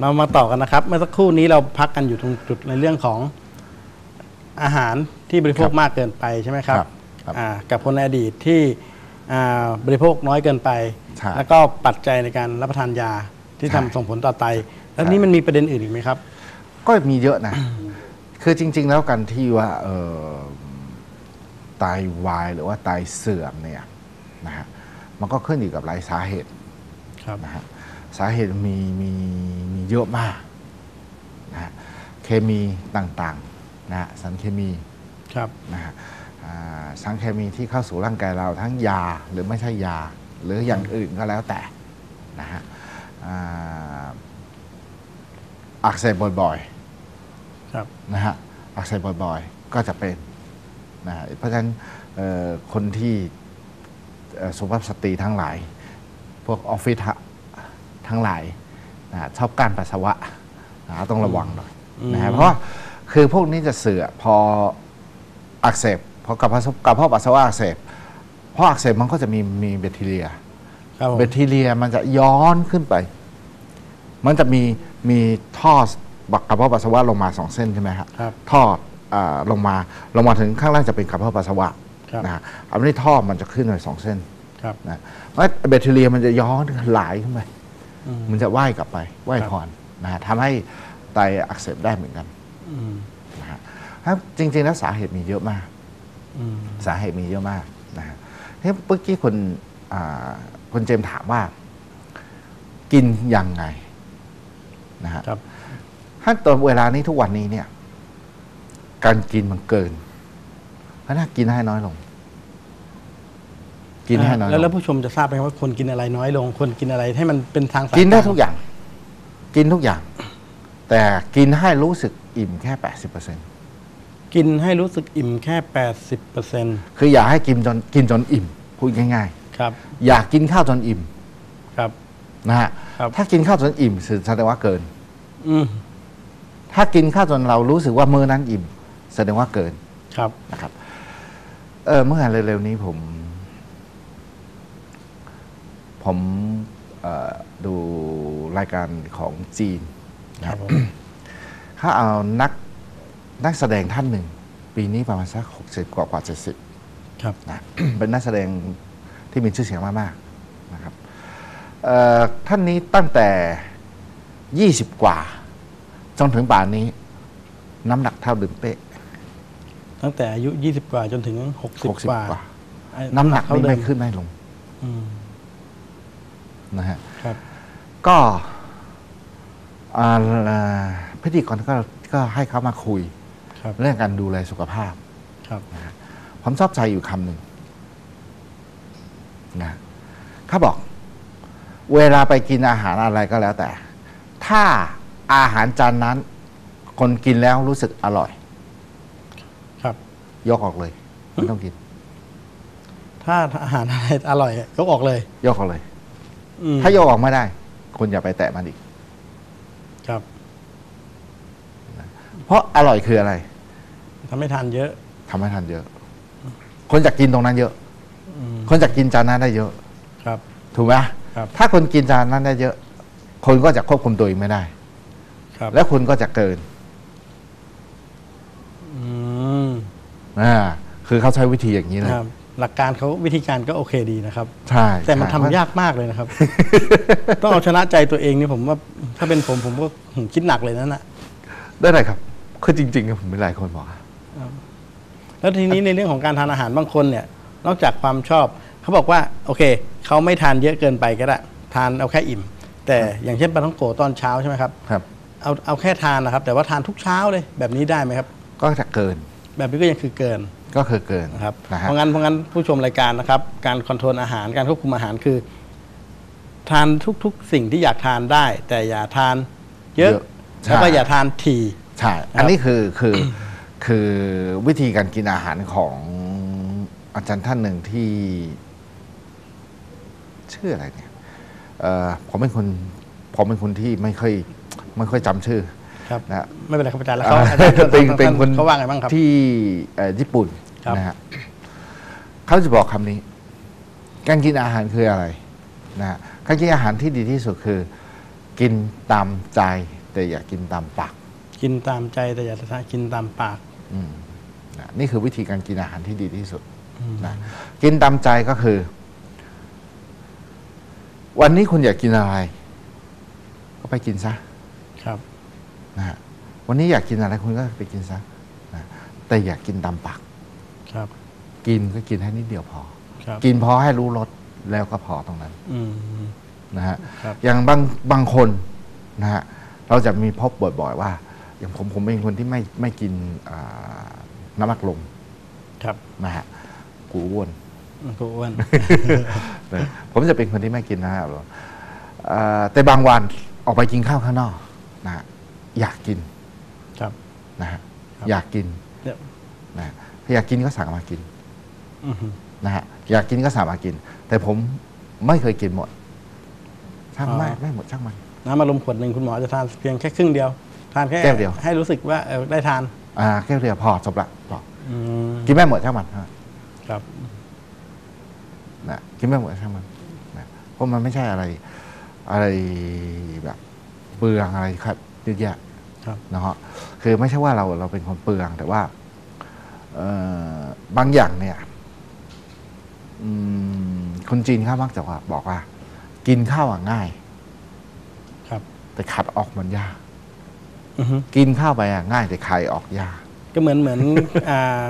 เรามาต่อกันนะครับ เมื่อสักครู่นี้เราพักกันอยู่ตรงจุดในเรื่องของอาหารที่บริโภคครับมากเกินไปใช่ไหมครับครับครับอ่ากับคนในอดีตที่อ่าบริโภคน้อยเกินไป ใช่ แล้วก็ปัจจัยในการรับประทานยาที่ใช่ทำส่งผลต่อไต แล้วใช่นี่มันมีประเด็นอื่นอีกไหมครับ ก็มีเยอะนะ คือจริง ๆ แล้วกันที่ว่าเออไตวายหรือว่าไตเสื่อมเนี่ยนะฮะ มันก็ขึ้นอยู่กับหลายสาเหตุครับ นะฮะ สาเหตุมีมีมีเยอะมากนะฮะเคมีต่างๆนะฮะสารเคมีครับนะฮะอ่าสารเคมีที่เข้าสู่ร่างกายเราทั้งยาหรือไม่ใช่ยา หรืออย่างอื่นก็แล้วแต่นะฮะอ่าอักเสบบ่อยๆครับนะฮะอักเสบบ่อยๆ ก็จะเป็นนะฮะเพราะฉะนั้นเอ่อคนที่เอ่อสุภาพสตรีทั้งหลาย พวกออฟฟิศ ทะทั้งหลายนะฮะชอบการปัสสาวะนะฮะต้องระวังหน่อยนะฮะเพราะว่าคือพวกนี้จะเสื่อพออักเสบพอกระเพาะกระเพาะปัสสาวะอักเสบเพราะอักเสบมันก็จะมีมีแบคทีเรียครับผมแบคทีเรียมันจะย้อนขึ้นไป มันจะมีมีท่อบักกระเพาะปัสสาวะลงมาสองเส้นใช่ไหมฮะครับท่ออาลงมาลงมาถึงข้างล่างจะเป็นกระเพาะปัสสาวะครับนะฮะอันนี้ท่อมันจะขึ้นไปสองเส้นครับนะเพราะแบคทีเรียมันจะย้อนไหลขึ้นไปอื มมันจะว่ายกลับไปว่ายครับถอนนะฮะทำให้ไตอักเสบได้เหมือนกันอืมนะฮะครับจริงๆแล้วสาเหตุมีเยอะมากอืมสาเหตุมีเยอะมากนะฮะเฮ้ยเมื่อกี้คนอ่าคนเจมส์ถามว่า กินยังไงนะฮะครับถ้าตอนเวลานี้ทุกวันนี้เนี่ย การกินมันเกินเพราะน่ากินให้น้อยลง กินให้น้อยลแล้วแล้วงผู้ชมจะทราบไหมครับว่าคนกินอะไรน้อยลง คนกินอะไรให้มันเป็นทางสายกินได้กลทุกอย่าง กินทุกอย่าง แต่กินให้รู้สึกอิ่มแค่แปดสิบเปอร์เซ็นกินให้รู้สึกอิ่มแค่แปดสิบเปอร์เซ็นต์คืออย่าให้กินจนกินจนอิ่มพูดง่ายครับๆ อย่ากินข้าวจนอิ่มครับ นะฮะครับ ถ้ากินข้าวจนอิ่มแสดงว่าเกิน อืมถ้ากินข้าวจนเรารู้สึกว่ามื้อนั้นอิ่ม แสดงว่าเกินครับ นะครับเออเมื่อเร็วๆนี้ผม ผมเอ่อดูรายการของจีนครับผมเขาเอานักนักแสดงท่านหนึ่ง ปีนี้ประมาณสักหกสิบกว่ากว่าเจ็ดสิบครับนะเป็นนักแสดงที่มีชื่อเสียงมากๆนะครับเอ่อท่านนี้ตั้งแต่ยี่สิบกว่า จนถึงป่านนี้ น้ำหนักเท่าเดิมเป๊ะ ตั้งแต่อายุ20กว่าจนถึง60หกสิบกว่ากว่าไอ้น้ำหนักเท่าไม่เดิไม่มขึ้นไม่ลงอืม นะฮะครับก็อ่าพิธีกรก็ก็ให้เขามาคุยครับเรื่องการดูแลสุขภาพครับผมชอบใจอยู่คำหนึ่งนะเขาบอก เวลาไปกินอาหารอะไรก็แล้วแต่ ถ้าอาหารจานนั้น คนกินแล้วรู้สึกอร่อย ครับ ยกออกเลยไม่ต้องกิน ถ้าอาหารอะไรอร่อย ยกออกเลย ยกออกเลยอืม ถ้ายกออกไม่ได้ คุณอย่าไปแตะมันอีก ครับ เพราะอร่อยคืออะไรทำให้ทานเยอะทำให้ทานเยอะ คนจะกินตรงนั้นเยอะ อืมคนจะกินจานนั้นได้เยอะ ครับ ถูกไหมครับ ถ้าคนกินจานนั้นได้เยอะ คนก็จะควบคุมตัวเองไม่ได้ ครับแล้วคุณก็จะเกินอืมอ่าคือเขาใช้วิธีอย่างนี้เลยครับ หลักการเขาวิธีการก็โอเคดีนะครับ ใช่แต่มันใช่ทำยากมากเลยนะครับ ต้องเอาชนะใจตัวเองนี่ผมว่าถ้าเป็นผมผมก็หืมคิดหนักเลยนั่นแหะได้เลยครับ คือจริงๆผมมีหลายคนบอกอะแล้วทีนี้ในเรื่องของการทานอาหารบางคนเนี่ย นอกจากความชอบ เขาบอกว่าโอเคเขาไม่ทานเยอะเกินไปก็ได้ทานเอาแค่อิ่ม แต่อย่างเช่นปลาท่องโกตอนเช้าใช่ไหมครับ ครับ เอาเอาแค่ทานนะครับ แต่ว่าทานทุกเช้าเลยแบบนี้ได้ไหมครับ ก็จะเกิน แบบนี้ก็ยังคือเกิน ก็คือเกินนะครับนะฮะเพราะงั้นเพราะงั้นผู้ชมรายการนะครับ การคอนโทรลอาหารการควบคุมอาหารคือ ทานทุกๆ สิ่งที่อยากทานได้ แต่อย่าทานเยอะแล้วก็อย่าทานถี่ใช่ อันนี้คือคือคือวิธีการกินอาหารของอาจารย์ท่านหนึ่งที่ชื่ออะไรเนี่ยเอ่อผมเป็นคนผมเป็นคนที่ไม่ค่อยไม่ค่อยจำชื่อ ครับนะไม่เป็นไรครับอาจารย์แล้วเอ่เขาออาจารย์ท่านเป็นท่านเป็นคนเขาว่าไงบ้างครับ ที่เอ่อญี่ปุ่นครับ นะฮะเขาจะบอกคำนี้ การกินอาหารคืออะไรนะฮะการกินอาหารที่ดีที่สุดคือ กินตามใจแต่อย่ากินตามปากกินตามใจแต่อย่ากินตามปาก อืมนะนี่คือวิธีการกินอาหารที่ดีที่สุดนะกินตามใจก็คือ วันนี้คุณอยากกินอะไร ก็ไปกินซะ ครับ นะฮะวันนี้อยากกินอะไรคุณก็ไปกินซะนะแต่อย่ากกินตามปากครับ กินก็กินให้นิดเดียวพอ ครับกินพอให้รู้รสแล้วก็พอตรงนั้นอืม นะฮะครับ อย่างบางบางคนนะฮะเราจะมีพบบ่อยๆว่า อย่างผมผมเป็นคนที่ไม่ไม่กินอ่าน้ำมักลมครับนะฮะกูอ้วน กูอ้วน นะผมจะเป็นคนที่ไม่กินน้ำมักลมอ่าแต่บางวันออกไปกินข้าวข้างนอกนะฮะ อยากกินครับนะฮะครับอยากกินเนี่ยนะฮะถ้าอยากกินก็สั่งมากินอือฮึนะฮะอยากกินก็สั่งมากิน แต่ผมไม่เคยกินหมดช่างอ๋อไม่ไม่หมดช่างมันน้ำอารมณ์ขวดหนึ่งคุณหมอจะทานเพียงแค่ครึ่งเดียว ทานแค่แก้วเดียวให้รู้สึกว่าเออได้ทาน อ่าแค่เดียวพอจบละพออืมกินไม่หมดช่างมันฮะครับนะกินไม่หมดช่างมันนะเพราะมันไม่ใช่อะไรอะไรแบบเปลืองอะไรครับเยอะแยะ ครับนะฮะคือไม่ใช่ว่าเราเราเป็นคนเปลือง แต่ว่าเอ่อบางอย่างเนี่ยอืมคนจีนเขามักจะว่าบอกว่า กินข้าวอะง่าย ครับ แต่ขัดออกมันยากอือฮึกินข้าวไปอะง่ายแต่ไข่ออกยากก็เหมือนเหมือนอ่า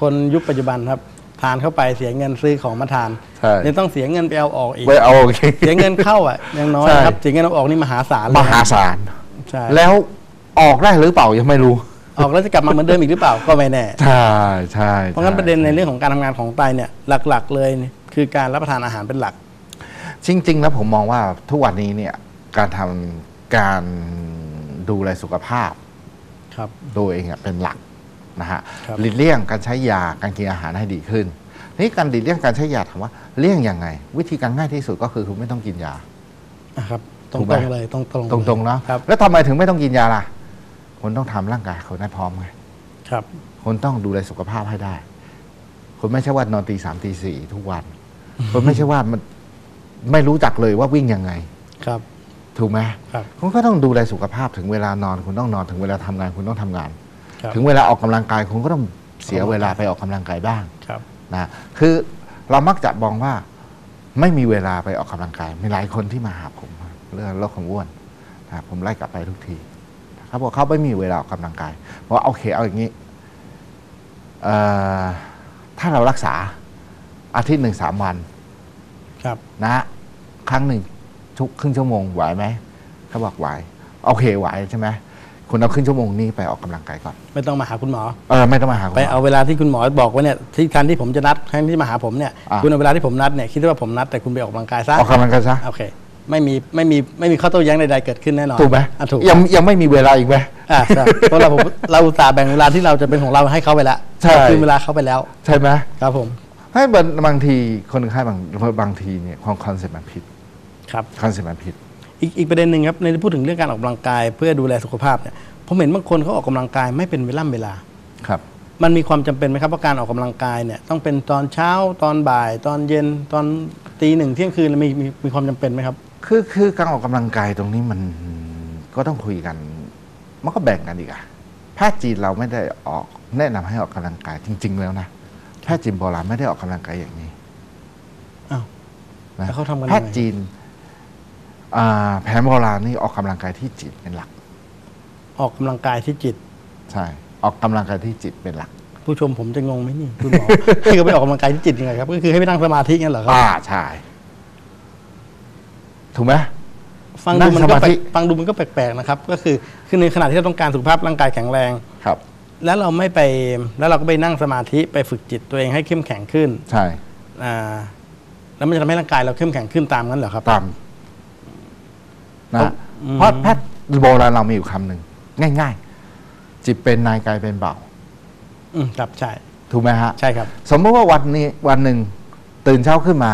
คนยุคปัจจุบันครับ ทานเข้าไปเสียเงินซื้อของมาทานใช่เนี่ยต้องเสียเงินไปเอาออกอีกไว้เอาโอเคเสียเงินเข้าอะยังน้อยใช่ครับเสียเงินเอาออกนี่มหาศาลเลยมหาศาลใช่แล้ว ออกได้หรือเปล่ายังไม่รู้ ออกแล้วจะกลับมาเหมือนเดิมอีกหรือเปล่าก็ไม่แน่ ใช่ใช่เพราะงั้นใช่ประเด็นในเรื่องของการทำงานของไตเนี่ยหลักๆ เลยเนี่ยคือการรับประทานอาหารเป็นหลัก จริง ๆ แล้วผมมองว่าทุกวันนี้เนี่ยการทำการดูแลสุขภาพครับตัวเองอะเป็นหลักนะฮะครับหลีกเลี่ยงการใช้ยาการกินอาหารให้ดีขึ้นนี่การหลีกเลี่ยงการใช้ยาถามว่าเลี่ยงยังไง วิธีการง่ายที่สุดก็คือคุณไม่ต้องกินยาอะครับตถูกไหมรงๆเลยตรงๆตรงๆเนาะครับแล้วทำไมถึงไม่ต้องกินยาล่ะ คุณต้องทำร่างกายคุณให้พร้อมไงครับคุณต้องดูแลสุขภาพให้ได้ คุณไม่ใช่ว่านอนตีสามตีสี่ทุกวัน คุณไม่ใช่ว่ามันไม่รู้จักเลยว่าวิ่งยังไงครับถูกไหมครับคุณก็ต้องดูแลสุขภาพถึงเวลานอน คุณต้องนอนถึงเวลาทำงาน คุณต้องทำงานครับถึงเวลาออกกำลังกายคุณก็ต้องเสียเวลาไปออกกำลังกายบ้างครับนะคือเรามักจะมองว่าไม่มีเวลาไปออกกำลังกาย มีหลายคนที่มาหาผม เรื่องโรคของอ้วนนะผมไล่กลับไปทุกที เขาบอกเขาไม่มีเวลาออกกำลังกายบอกว่าโอเคเอาอย่างนี้เอ่อถ้าเรารักษาอาทิตย์หนึ่งสามวัน ครับนะครั้งหนึ่งทุกครึ่งชั่วโมงไหวไหมเขาบอกไหวโอเคไหวใช่ไหมคุณเอาครึ่งชั่วโมงนี้ไปออกกำลังกายก่อน ไม่ต้องมาหาคุณหมอเออไม่ต้องมาหาคุณหไปมอเอาเวลาที่คุณหมอบอกว่าเนี่ยที่ทันที่ผมจะนัดครั้งที่มาหาผมเนี่ยอะคุณเอาเวลาที่ผมนัดเนี่ยคิดว่าผมนัดแต่คุณไปออกกำลังกายซะออกกำลังกายซะโอเค ไม่มีไม่มีไม่มีข้อโต้แย้งใดๆเกิดขึ้นแน่นอนถูกไหมอะถูกยังยังไม่มีเวลาอีกไหมอ่าใช่เพราะเราผมเราอุตส่าห์แบ่งเวลาที่เราจะเป็นของเราให้เขาไปแล้วใช่คืนเวลาเขาไปแล้ว ใช่ไหมครับผมให้บางบางทีคนไข้บางบางทีเนี่ยความคอนเซ็ปต์มันผิดครับคอนเซ็ปต์มันผิด อีกอีกประเด็นหนึ่งครับในพูดถึงเรื่องการออกกำลังกายเพื่อดูแลสุขภาพเนี่ยผมเห็นบางคนเขาออกกำลังกายไม่เป็นเวลาเวลาครับ มันมีความจำเป็นไหมครับว่าการออกกำลังกายเนี่ยต้องเป็นตอนเช้าตอนบ่าย ตอนเย็นตอนตีหนึ่งเที่ยงคืนมีมีมีความจำเป็นไหมครับ คือคือการออกกำลังกายตรงนี้มันก็ต้องคุยกัน มันก็แบ่งกันอีกอะแพทย์จีนเราไม่ได้ออกแนะนำให้ออกกำลังกายจริง ๆ แล้วนะแพทย์จีนโบราณไม่ได้ออกกำลังกายอย่างนี้อ้าวนะแล้วเขาทำกันแพยังทไงย์จีนอ่าแผนโบราณนี่ออกกำลังกายที่จิตเป็นหลัก ออกกำลังกายที่จิต ใช่ ออกกำลังกายที่จิตเป็นหลัก ผู้ชมผมจะงงไหมนี่คุณหมอให้เขาไปออกกำลังกายที่จิตยังไงครับ ก็คือให้ไปนั่งสมาธิงั้นเหรอครับอ่าใช่ ถูกไหมฟังดูมันก็นั่งสมาแปลธิกฟังดูมันก็แปลกๆนะครับ ก็คือคือในขณะที่เราต้องการสุขภาพร่างกายแข็งแรงครับ แล้วเราไม่ไปแล้วเราก็ไปนั่งสมาธิไปฝึกจิตตัวเองให้เข้มแข็งขึ้น ใช่อ่าแล้วมันจะทำให้ร่างกายเราเข้มแข็งขึ้นตามนั้นเหรอครับตามนะอืมเพราะแพทย์โบราณเรามีอยู่คำหนึ่งง่าย ๆ จิตเป็นนายกายเป็นเบาอืมครับใช่ถูกไหมฮะใช่ครับ สมมติว่าวันนี้วันหนึ่งตื่นเช้าขึ้นมา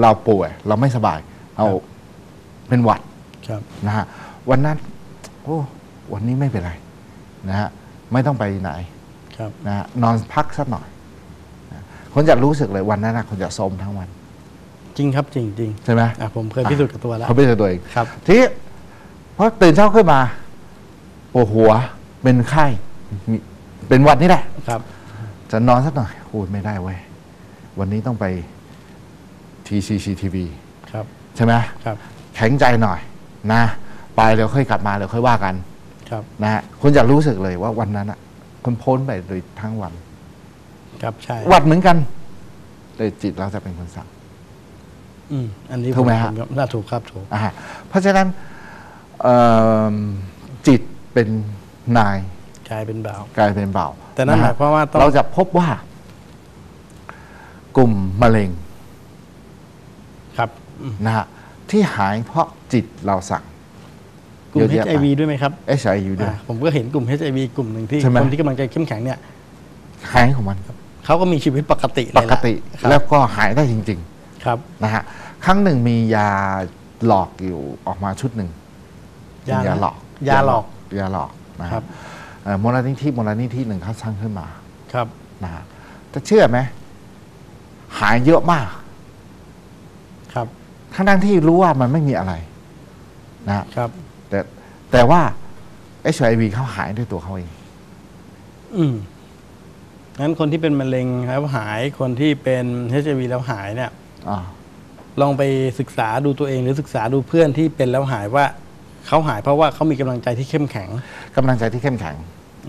เราป่วย เราไม่สบายเรา เป็นหวัดครับนะฮะวันนั้น โอ้วันนี้ไม่เป็นไรนะฮะไม่ต้องไปไหนครับนะฮะนอนพักสักหน่อยนะคนจะรู้สึกเลยวันนั้นนะคนจะโทรมทั้งวัน จริงครับจริงจริงใช่ไหมอะผมเคยพิสูจน์กับตัวแล้วเขาไม่ใช่ตัวเองครับ ทีนี้เพราะตื่นเช้าขึ้นมาปวดหัวเป็นไข้มีเป็นหวัดนี่แหละครับ จะนอนสักหน่อยโอ้ยไม่ได้เว้ยวันนี้ต้องไป TCCTV ครับ ใช่ไหมครับ แข็งใจหน่อยนะไปเดี๋ยวค่อยกลับมาเดี๋ยวค่อยว่ากันครับนะฮะคุณจะรู้สึกเลยว่าวันนั้นอะคุณพ้นไปโดยทั้งวัน ครับใช่หวัดเหมือนกันแต่จิตเราจะเป็นคนสั่งอืมอันนี้ถูกไหมฮะผน่าถูกครับถูกอ่าฮะเพราะฉะนั้นเอิ่มจิตเป็นนายกลายเป็นเบากลายเป็นเบาแต่นั่นหมายความว่าต้องเราจะพบว่า กลุ่มมะเร็ง ครับอืมนะฮะ ที่หายเพราะจิตเราสั่งกลุ่มเยอะแยะไป HIV ด้วยไหมครับ HIV ด้วยอ่าผมก็เห็นกลุ่ม HIV กลุ่มหนึ่งที่ใช่ไหมคนที่กำลังใจเข้มแข็งเนี่ยหายของมันเขาก็มีชีวิตปกติปเลยกล่ะติครับแล้วก็หายได้จริงครับๆนะฮะครั้งหนึ่งมียาหลอกอยู่ออกมาชุดหนึ่งเป็นยายาหลอก ยาหลอกยาหลอกนะฮะครับเอ่อมูลนิธิมูลนิธิหนึ่งเขาสร้างขึ้นมา ครับนะฮะจะเชื่อไหมหายเยอะมากครับ ทั้งนั้นที่รู้ว่ามันไม่มีอะไรนะฮะครับ แต่แต่ว่า HIV เขาหายด้วยตัวเขาเอง อืมงั้นคนที่เป็นมะเร็งแล้วหายคนที่เป็น HIV แล้วหายเนี่ยอ่าลองไปศึกษาดูตัวเองหรือศึกษาดูเพื่อนที่เป็นแล้วหายว่าเขาหายเพราะว่าเขามีกำลังใจที่เข้มแข็งกำลังใจที่เข้มแข็ง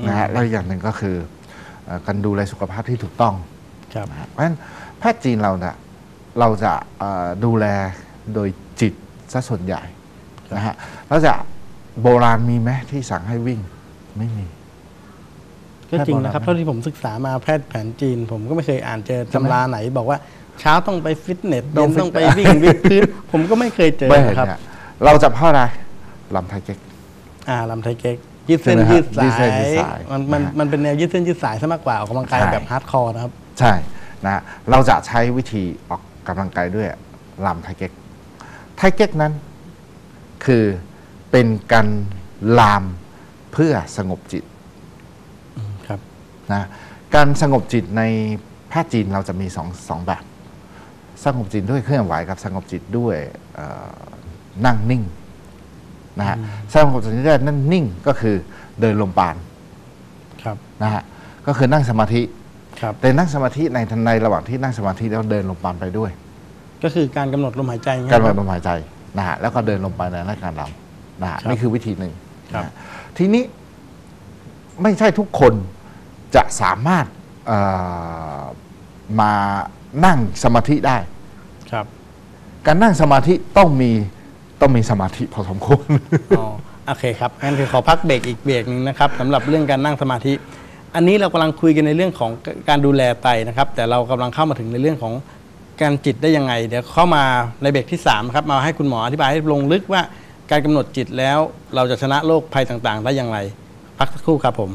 นะฮะแล้วอีกอย่างหนึ่งก็คือเอ่อการดูแลสุขภาพที่ถูกต้องครับนะฮะเพราะฉะนั้นแพทย์จีนเราเนี่ยเราจะเอ่อดูแล โดยจิตซะส่วนใหญ่นะฮะแล้วจะโบราณมีไหมที่สั่งให้วิ่งไม่มี ก็จริงนะครับแพทย์บอกนะเท่าที่ผมศึกษามาแพทย์แผนจีน ผมก็ไม่เคยอ่านเจอใช่ไหมตำราไหน บอกว่าเช้าต้องไปฟิตเนสต้เย็องนฟิตต้องไปวิ่งวิดพื้นผมก็ไม่เคยเจอไม่เห็นนะครับเนี่ยเราจะเพราะอะไรลำไทยเก๊กอ่าลำไทยเก๊กยืดเส้นใช่ไหมฮะยืดสายืดเส้นยืยดสายมันมันนะฮะมันเป็นแนวยืดเส้นยืดสายซะมากกว่าออกกำลังกายใช่แบบฮาร์ดคอร์นะครับ ใช่นะฮะเราจะใช้วิธีออกกำลังกายด้วยลำไทยเก๊ก ไทยเก๊กนั้น คือเป็นการลามเพื่อสงบจิตครับนะการสงบจิตในแพทย์จีนเราจะมีสองสองแบบ สงบจิตด้วยเคลื่อนไหวกับสงบจิตด้วยเอ่อนั่งนิ่งนะฮะสงบจิตด้วยนั่งนิ่งก็คือเดินลมปานครับนะฮะก็คือนั่งสมาธิครับแต่นั่งสมาธิในในระหว่างที่นั่งสมาธิแล้วเดินลมปานไปด้วย ก็คือการกำหนดลมหายใจอย่างเงี้ยการควัรัดบลมหายใจนะฮะแล้วก็เดินลงไปในรายการลำนะฮะครับนี่คือวิธีหนึ่งครับนะฮะทีนี้ไม่ใช่ทุกคนจะสามารถเอ่อมานั่งสมาธิได้ครับ การนั่งสมาธิต้องมีต้องมีสมาธิพอสมควรอ๋อโอเคครับงั้นคือขอพักเบรกอีกเบรกหนึ่งนะครับสำหรับเรื่องการนั่งสมาธิ อันนี้เรากำลังคุยกันในเรื่องของการดูแลไตนะครับ แต่เรากำลังเข้ามาถึงในเรื่องของ การจิตได้ยังไง เดี๋ยวเข้ามาในเบรกที่3ครับมาให้คุณหมออธิบายให้ลงลึกว่าการกำหนดจิตแล้วเราจะชนะโรคภัยต่างๆ ได้อย่างไร พักสักครู่ครับผม